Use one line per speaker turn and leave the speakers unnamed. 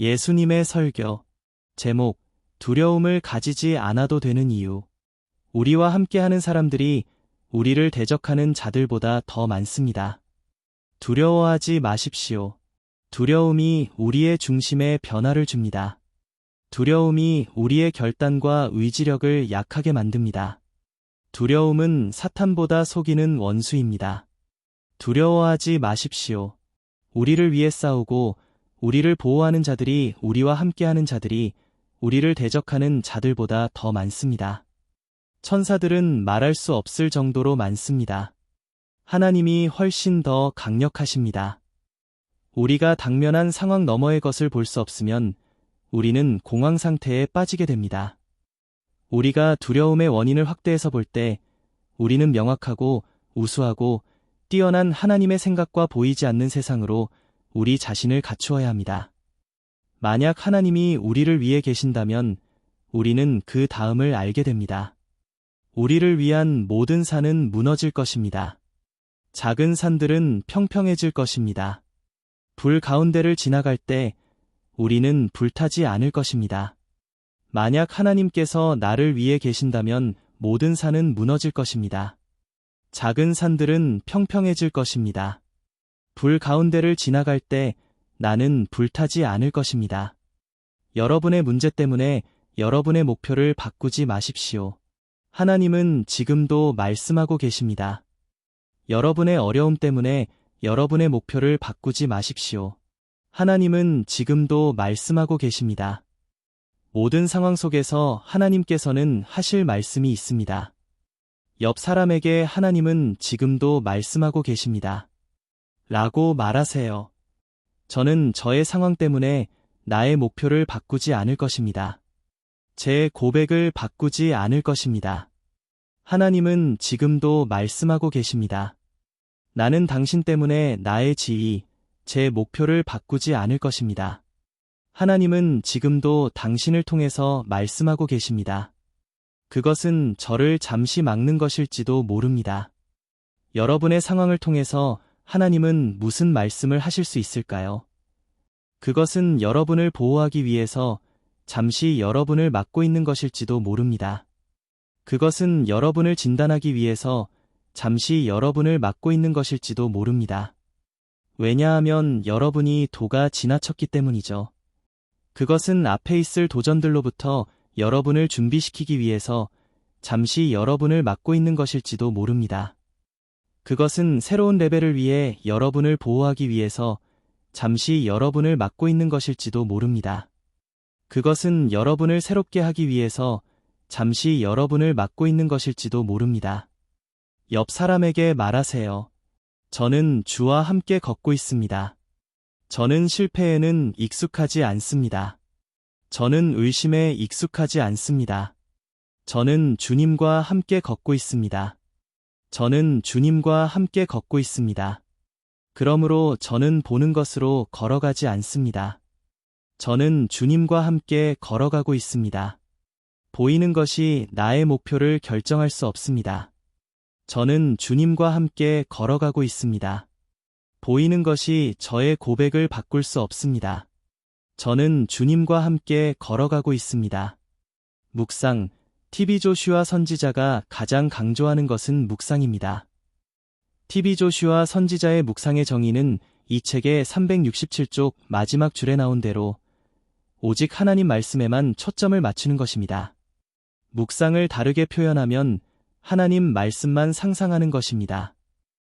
예수님의 설교. 제목, 두려움을 가지지 않아도 되는 이유. 우리와 함께하는 사람들이 우리를 대적하는 자들보다 더 많습니다. 두려워하지 마십시오. 두려움이 우리의 중심에 변화를 줍니다. 두려움이 우리의 결단과 의지력을 약하게 만듭니다. 두려움은 사탄보다 속이는 원수입니다. 두려워하지 마십시오. 우리를 위해 싸우고 우리를 보호하는 자들이 우리와 함께하는 자들이 우리를 대적하는 자들보다 더 많습니다. 천사들은 말할 수 없을 정도로 많습니다. 하나님이 훨씬 더 강력하십니다. 우리가 당면한 상황 너머의 것을 볼 수 없으면 우리는 공황 상태에 빠지게 됩니다. 우리가 두려움의 원인을 확대해서 볼 때 우리는 명확하고 우수하고 뛰어난 하나님의 생각과 보이지 않는 세상으로 우리 자신을 갖추어야 합니다. 만약 하나님이 우리를 위해 계신다면 우리는 그 다음을 알게 됩니다. 우리를 위한 모든 산은 무너질 것입니다. 작은 산들은 평평해질 것입니다. 불 가운데를 지나갈 때 우리는 불타지 않을 것입니다. 만약 하나님께서 나를 위해 계신다면 모든 산은 무너질 것입니다. 작은 산들은 평평해질 것입니다. 불 가운데를 지나갈 때 나는 불타지 않을 것입니다. 여러분의 문제 때문에 여러분의 목표를 바꾸지 마십시오. 하나님은 지금도 말씀하고 계십니다. 여러분의 어려움 때문에 여러분의 목표를 바꾸지 마십시오. 하나님은 지금도 말씀하고 계십니다. 모든 상황 속에서 하나님께서는 하실 말씀이 있습니다. 옆 사람에게 하나님은 지금도 말씀하고 계십니다. 라고 말하세요. 저는 저의 상황 때문에 나의 목표를 바꾸지 않을 것입니다. 제 고백을 바꾸지 않을 것입니다. 하나님은 지금도 말씀하고 계십니다. 나는 당신 때문에 나의 지위, 제 목표를 바꾸지 않을 것입니다. 하나님은 지금도 당신을 통해서 말씀하고 계십니다. 그것은 저를 잠시 막는 것일지도 모릅니다. 여러분의 상황을 통해서 하나님은 무슨 말씀을 하실 수 있을까요? 그것은 여러분을 보호하기 위해서 잠시 여러분을 막고 있는 것일지도 모릅니다. 그것은 여러분을 진단하기 위해서 잠시 여러분을 막고 있는 것일지도 모릅니다. 왜냐하면 여러분이 도가 지나쳤기 때문이죠. 그것은 앞에 있을 도전들로부터 여러분을 준비시키기 위해서 잠시 여러분을 막고 있는 것일지도 모릅니다. 그것은 새로운 레벨을 위해 여러분을 보호하기 위해서 잠시 여러분을 막고 있는 것일지도 모릅니다. 그것은 여러분을 새롭게 하기 위해서 잠시 여러분을 막고 있는 것일지도 모릅니다. 옆 사람에게 말하세요. 저는 주와 함께 걷고 있습니다. 저는 실패에는 익숙하지 않습니다. 저는 의심에 익숙하지 않습니다. 저는 주님과 함께 걷고 있습니다. 저는 주님과 함께 걷고 있습니다. 그러므로 저는 보는 것으로 걸어가지 않습니다. 저는 주님과 함께 걸어가고 있습니다. 보이는 것이 나의 목표를 결정할 수 없습니다. 저는 주님과 함께 걸어가고 있습니다. 보이는 것이 저의 고백을 바꿀 수 없습니다. 저는 주님과 함께 걸어가고 있습니다. 묵상, TV 조슈아 선지자가 가장 강조하는 것은 묵상입니다. TV 조슈아 선지자의 묵상의 정의는 이 책의 367쪽 마지막 줄에 나온 대로 오직 하나님 말씀에만 초점을 맞추는 것입니다. 묵상을 다르게 표현하면 하나님 말씀만 상상하는 것입니다.